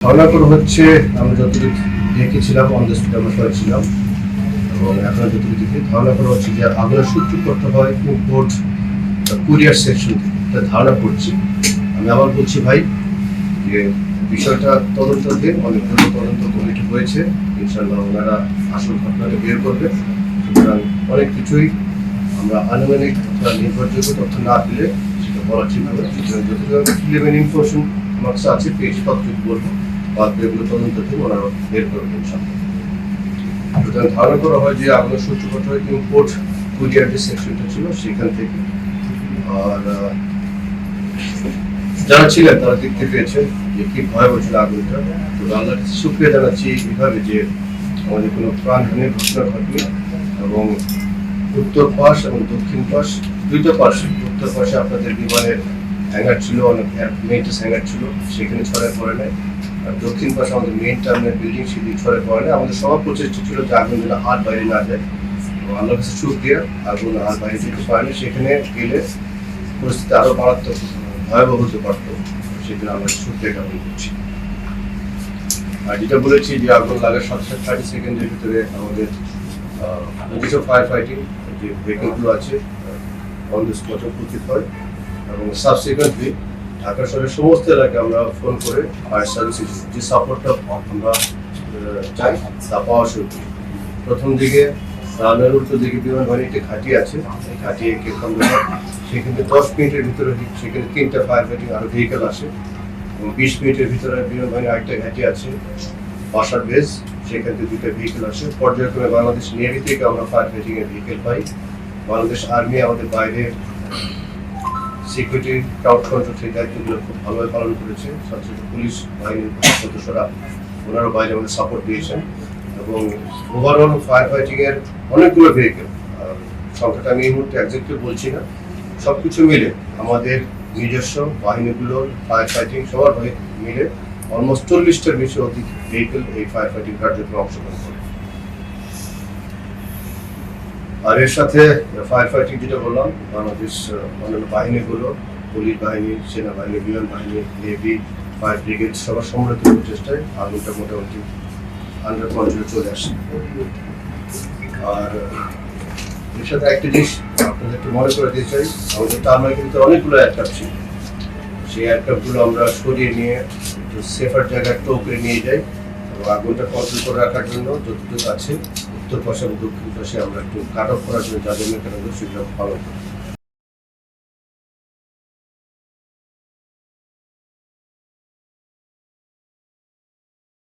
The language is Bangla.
ধারণা করা হচ্ছে আমরা যতটুকু দেখেছিলাম অন দ্য স্পিড আমরা ছিলাম এবং এখন যতটুকু দেখি ধারণা করা হচ্ছে যে আগুনের সূত্র করতে হয় ইম্পোর্ট কুরিয়ার সেকশন থেকে। ধারণা করছি। আমি আবার বলছি, ভাই, যে বিষয়টা তদন্ত তদন্তাধীন অনেকগুলো তদন্ত কমিটি হয়েছে। ইনশাল্লাহ ওনারা আসল ঘটনাটা বের করবে। সুতরাং অনেক কিছুই আমরা আনুমানিক অথবা নির্ভরযোগ্য তথ্য না দিলে সেটা বলা ঠিক হবে যতটুকু ইনফরমেশন আমার কাছে আছে পেয়েছি ততটুকু বলব। বাদ এগুলো তদন্ত থেকে ওনারা বের করবেন ইনশাল্লাহ। সুতরাং ধারণা করা হয় যে আগুনের সূত্রপাত ইম্পোর্ট কুরিয়ার যে সেকশনটা ছিল সেখান থেকে। আর যারা ছিলেন তারা দেখতে পেয়েছেন যে কি ভয়াবহ ছিল আগুনটা। তো আল্লাহর কাছে শুক্রিয়া জানাচ্ছি এইভাবে যে আমাদের কোনো প্রাণহানির ঘটনা ঘটেনি এবং উত্তর পাশ এবং দক্ষিণ পাশ, দুইটা পাশে, উত্তর পাশে আপনাদের বিমানের হ্যাঙ্গার ছিল, অনেক মেইনটেস হ্যাঙ্গার ছিল, সেখানে ছড়ায় পড়ে আর দক্ষিণ পাশে আমাদের মেন টার্মিনাল বিল্ডিং সেদিকে ছড়ায় পড়ে। নাই আমাদের সবার প্রচেষ্টা ছিল যে আগুন যেন হাত বাইরে না যায় এবং আল্লাহর কাছে শুক্রিয়া, আগুন হাত বাইরে যেতে পারেনি। সেখানে গেলে পরিস্থিতি আরও মারাত্মক, ভয়াবহ হতে পারত। সেখানে আমরা শুক্রিয়া জ্ঞাপন করছি। আর যেটা বলেছি যে আগুন লাগার সাথে সাথে থার্টি সেকেন্ডের ভিতরে আমাদের যেসব ফায়ার ফাইটিং যে ভেহিকলগুলো আছে অন দ্য স্পটে উপস্থিত হয়। এবং সাবসিকুয়েন্টলি ঢাকা শহরের সমস্ত এলাকায় আমরা ফোন করে ফায়ার সার্ভিসেস যে সাপোর্টটা আমরা চাই, তা পাওয়া শুরু করি। প্রথম দিকে রানের উল্টো দিকে বিমান বাহিনী একটি ঘাঁটি আছে। এই ঘাঁটি সেখানে দশ মিনিটের ভিতরে সেখানে তিনটা ফায়ার ফাইটিং আরও ভেহিকেল আসে। এবং বিশ মিনিটের ভিতরে বিমান বাহিনী আরেকটা ঘাঁটি আছে, বাসার বেস সেখান থেকে দুইটা ভেহিকেল আসে। পর্যায়ক্রমে বাংলাদেশ নেভি থেকে আমরা ফায়ার ফাইটিং এর ভেহিকেল পাই। বাংলাদেশ আর্মি আমাদের বাইরে সিকিউরিটি ক্রাউড সেই দায়িত্বগুলো খুব ভালোভাবে পালন করেছে। সাথে পুলিশ বাহিনীর সদস্যরা ওনারা বাইরে আমাদের সাপোর্ট দিয়েছেন এবং ওভারঅল ফায়ার ফাইটিংয়ের অনেকগুলো ভেহিকেল সংখ্যাটা আমি এই মুহূর্তে একজাক্টলি বলছি না। সব কিছু মিলে আমাদের নিজস্ব বাহিনীগুলোর ফায়ার ফাইটিং সবার মিলে অলমোস্ট চল্লিশটার বেশি অধিক ভেহিকেল এই ফায়ার ফাইটিং কার্যক্রমে অংশগ্রহণ করে আর এর সাথে ফায়ার ফাইটিং যেটা বললাম বাংলাদেশ আহ, অন্যান্য বাহিনীগুলো পুলিশ বাহিনী সেনাবাহিনী বিমান বাহিনী নেভি ফায়ার ব্রিগেড সবার সম্মিলিত প্রচেষ্টায় আগুনটা মোটামুটি আন্ডার কন্ট্রোলে চলে আসে আর এর সাথে একটা জিনিস আপনাদের একটু মনে করে দিতে চাই আমাদের টার্মার কিন্তু অনেকগুলো এয়ারক্রাফট ছিল। সেই এয়ারক্রাফটগুলো আমরা সরিয়ে নিয়ে একটু সেফার জায়গায় টো করে নিয়ে যাই এবং আগুনটা কন্ট্রোল করে রাখার জন্য যতটুকু আছে উত্তর পাশে এবং দক্ষিণ পাশে আমরা একটু কাট অফ করার জন্য যাদের মেকানিজম সেগুলো ফলো করি